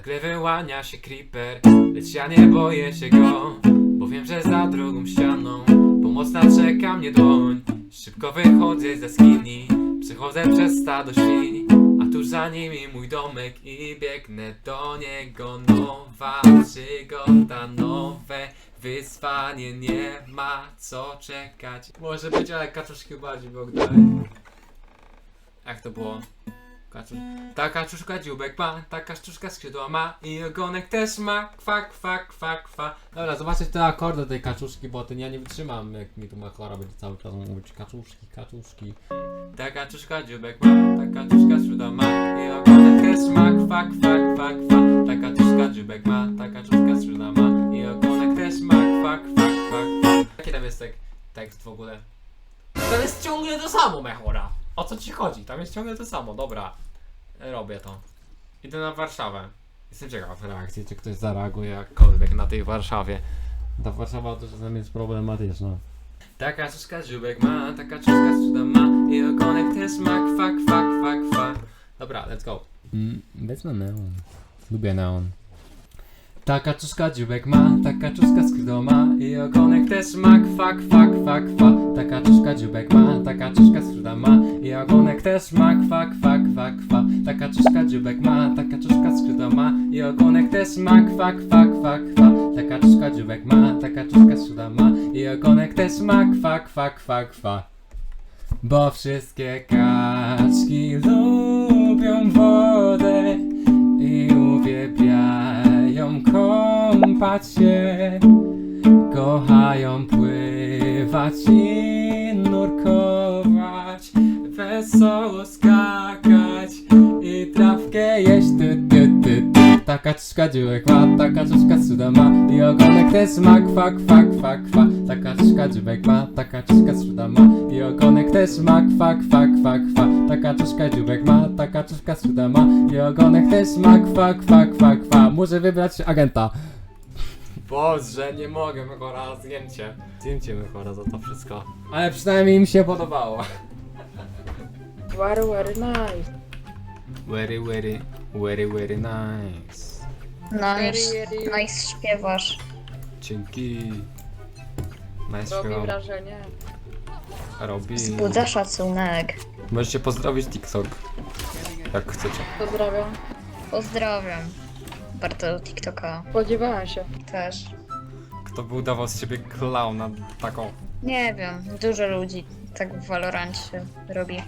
Nagle wyłania się creeper, lecz ja nie boję się go Bo wiem, że za drugą ścianą Pomocna czeka mnie dłoń. Szybko wychodzę ze skini Przechodzę przez stado świń A tuż za nimi mój domek I biegnę do niego. Nowa przygoda, nowe wyzwanie Nie ma co czekać. Może być, ale kaczuszki bardziej oddali Jak to było? Kaczusz... Ta kaczuszka dziubek ma, ta kaczuszka skrzydła ma i ogonek też ma, kwa, kwa, kwa, kwa. Dobra, zobaczcie te akordy tej kaczuszki, bo ten ja nie wytrzymam, jak mi tu Machora będzie cały czas mówić kaczuszki, kaczuszki. Ta kaczuszka dziubek ma, ta kaczuszka skrzydła ma i ogonek też ma, kwa, kwa, kwa, kwa. Ta kaczuszka dziubek ma, ta kaczuszka skrzydła ma i ogonek też ma, kwa, kwa, kwa, kwa. Jaki tam jest tek- tekst w ogóle? Tam jest ciągle to samo, Mechora. O co ci chodzi? Tam jest ciągle to samo, dobra. Robię to. Idę na Warszawę. Jestem ciekaw reakcji, czy ktoś zareaguje jakkolwiek na tej Warszawie. Ta Warszawa to czasem jest problematyczna. Taka czuszka dziubek ma, taka czuszka cuda ma i ogonek też ma, kwa, kwa, kwa, kwa. Dobra, let's go. Mm, wezmę neon. Lubię neon. Taka czuszka dziubek ma, taka czuszka skrzydło ma i ogonek też ma, kwa, kwa, kwa, kwa. Taka czuszka dziubek ma, taka i też ma, kwa, kwa, kwa, kwa. Taka czuszka dziubek ma, taka czuszka skrzydła ma i ogonek też ma, kwa, kwa, kwa, kwa. Taka czuszka dziubek ma, taka czuszka skrzydła ma i ogonek też ma, kwa, kwa, kwa, kwa. Bo wszystkie kaczki lubią wodę i uwielbiają kąpać się. Kochają pływać i nurkować, wesoło skakać i trawkę jeść. Ty, ty, ty, ty. Taka czaszka dziurek ma, taka czaszka cuda ma i ogonek też ma, kwa, kwa, kwa, kwa. Taka czaszka dziurek ma, taka czaszka cuda ma i ogonek też ma, kwa, kwa, kwa, kwa. Taka czaszka dziurek ma, taka czaszka cuda ma i ogonek też ma, kwa, kwa, kwa, kwa. Muszę wybrać agenta. Boże, nie mogę, Mechora, zdjęcie. Zdjęcie Mechora za to wszystko. Ale przynajmniej im się podobało. Very, very nice. Very, very, very, very nice. Nice, Very, very- nice śpiewasz. Dzięki. Nice Robi śpiewał. wrażenie. Robi. Wzbudza szacunek. Możecie pozdrowić TikTok. Jak chcecie. Pozdrawiam. Pozdrawiam. Bardzo TikToka Spodziewałem się. też. Kto by udawał z siebie klauna taką? Nie wiem, dużo ludzi tak w Valorancie robi.